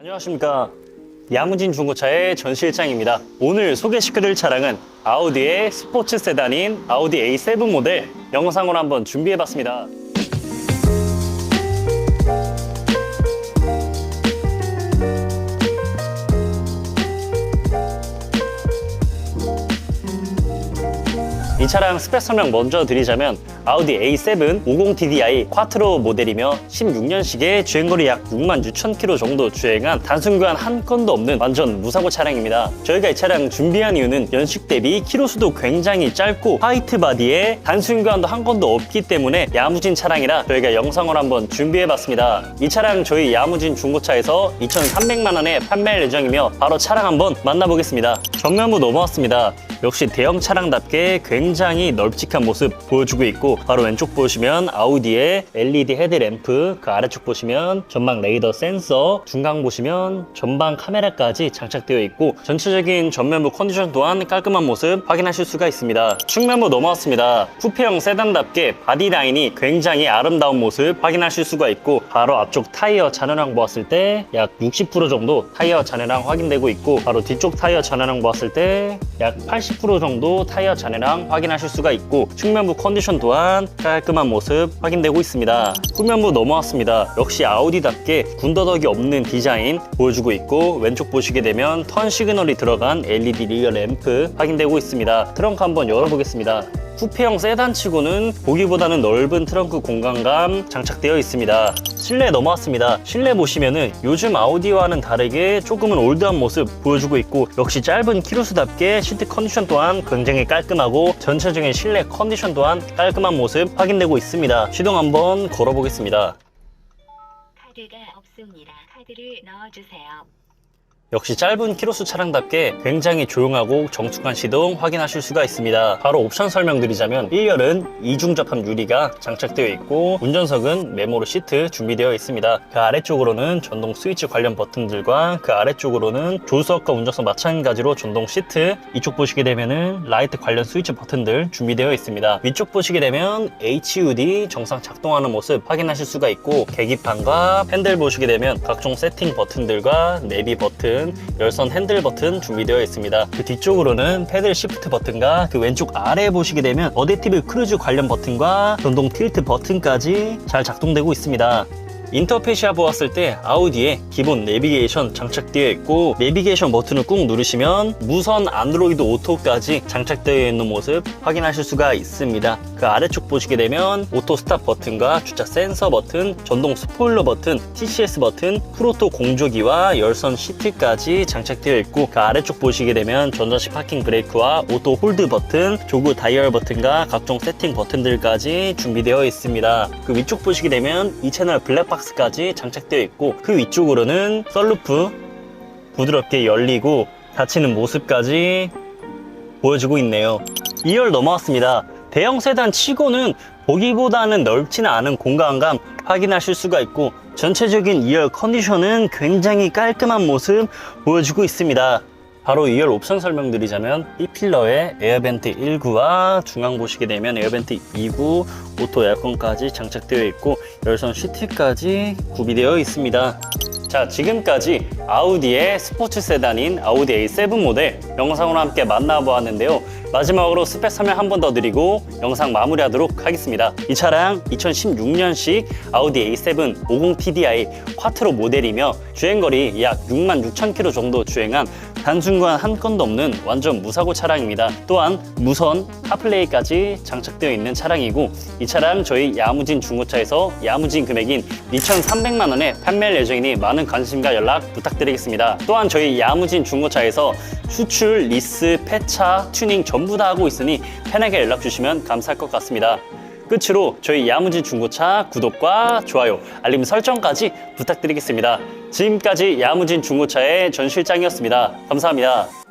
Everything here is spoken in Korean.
안녕하십니까. 야무진 중고차의 전 실장입니다. 오늘 소개시켜드릴 차량은 아우디의 스포츠 세단인 아우디 A7 모델 영상으로 한번 준비해봤습니다 이 차량 스펙 설명 먼저 드리자면 아우디 A7 50TDI 쿼트로 모델이며 16년식에 주행거리 약 6만 6천 킬로 정도 주행한 단순 교환 한 건도 없는 완전 무사고 차량입니다. 저희가 이 차량 준비한 이유는 연식 대비 키로수도 굉장히 짧고 화이트 바디에 단순 교환도 한 건도 없기 때문에 야무진 차량이라 저희가 영상을 한번 준비해봤습니다. 이 차량 저희 야무진 중고차에서 2,300만 원에 판매할 예정이며 바로 차량 한번 만나보겠습니다. 정면부 넘어왔습니다. 역시 대형 차량답게 굉장히 널찍한 모습 보여주고 있고 바로 왼쪽 보시면 아우디의 LED 헤드램프 그 아래쪽 보시면 전방 레이더 센서 중간 보시면 전방 카메라까지 장착되어 있고 전체적인 전면부 컨디션 또한 깔끔한 모습 확인하실 수가 있습니다. 측면부 넘어왔습니다. 쿠페형 세단답게 바디 라인이 굉장히 아름다운 모습 확인하실 수가 있고 바로 앞쪽 타이어 잔해량 보았을 때 약 60% 정도 타이어 잔해량 확인되고 있고 바로 뒤쪽 타이어 잔해량 보았을 때 약 80% 정도 타이어 잔해량 확인하실 수가 있고 측면부 컨디션 또한 깔끔한 모습 확인되고 있습니다. 후면부 넘어왔습니다. 역시 아우디답게 군더더기 없는 디자인 보여주고 있고 왼쪽 보시게 되면 턴 시그널이 들어간 LED 리어 램프 확인되고 있습니다. 트렁크 한번 열어보겠습니다. 쿠페형 세단치고는 보기보다는 넓은 트렁크 공간감 장착되어 있습니다. 실내 넘어왔습니다. 실내 보시면은 요즘 아우디와는 다르게 조금은 올드한 모습 보여주고 있고 역시 짧은 키로수답게 시트 컨디션 또한 굉장히 깔끔하고 전체적인 실내 컨디션 또한 깔끔한 모습 확인되고 있습니다. 시동 한번 걸어보겠습니다. 카드가 없습니다. 카드를 넣어주세요. 역시 짧은 키로수 차량답게 굉장히 조용하고 정숙한 시동 확인하실 수가 있습니다. 바로 옵션 설명드리자면 1열은 이중 접합 유리가 장착되어 있고 운전석은 메모로 시트 준비되어 있습니다. 그 아래쪽으로는 전동 스위치 관련 버튼들과 그 아래쪽으로는 조수석과 운전석 마찬가지로 전동 시트 이쪽 보시게 되면은 라이트 관련 스위치 버튼들 준비되어 있습니다. 위쪽 보시게 되면 HUD 정상 작동하는 모습 확인하실 수가 있고 계기판과 핸들 보시게 되면 각종 세팅 버튼들과 내비 버튼 열선 핸들 버튼 준비되어 있습니다. 그 뒤쪽으로는 패들 시프트 버튼과 그 왼쪽 아래 보시게 되면 어댑티브 크루즈 관련 버튼과 전동 틸트 버튼까지 잘 작동되고 있습니다. 인터페시아 보았을 때 아우디에 기본 내비게이션 장착되어 있고 내비게이션 버튼을 꾹 누르시면 무선 안드로이드 오토까지 장착되어 있는 모습 확인하실 수가 있습니다. 그 아래쪽 보시게 되면 오토 스탑 버튼과 주차 센서 버튼, 전동 스포일러 버튼, TCS 버튼, 프로토 공조기와 열선 시트까지 장착되어 있고 그 아래쪽 보시게 되면 전자식 파킹 브레이크와 오토 홀드 버튼, 조그 다이얼 버튼과 각종 세팅 버튼들까지 준비되어 있습니다. 그 위쪽 보시게 되면 이 채널 블랙박스 까지 장착되어 있고 그 위쪽으로는 썰루프 부드럽게 열리고 닫히는 모습까지 보여주고 있네요. 2열 넘어왔습니다. 대형 세단 치고는 보기보다는 넓지는 않은 공간감 확인하실 수가 있고 전체적인 2열 컨디션은 굉장히 깔끔한 모습 보여주고 있습니다. 바로 2열 옵션 설명드리자면 이 필러에 에어벤트 1구와 중앙 보시게 되면 에어벤트 2구, 오토 에어컨까지 장착되어 있고 열선 시트까지 구비되어 있습니다. 자, 지금까지 아우디의 스포츠 세단인 아우디 A7 모델 영상으로 함께 만나보았는데요. 마지막으로 스펙 설명 한 번 더 드리고 영상 마무리하도록 하겠습니다. 이 차량 2016년식 아우디 A7 50TDI 쿼트로 모델이며 주행거리 약 6만 6천 킬로 정도 주행한 단순간 한 건도 없는 완전 무사고 차량입니다. 또한 무선 카플레이까지 장착되어 있는 차량이고 이 차량 저희 야무진 중고차에서 야무진 금액인 2,300만 원에 판매할 예정이니 많은 관심과 연락 부탁드리겠습니다. 또한 저희 야무진 중고차에서 수출, 리스, 폐차, 튜닝 전부 다 하고 있으니 편하게 연락 주시면 감사할 것 같습니다. 끝으로 저희 야무진 중고차 구독과 좋아요, 알림 설정까지 부탁드리겠습니다. 지금까지 야무진 중고차의 전 실장이었습니다. 감사합니다.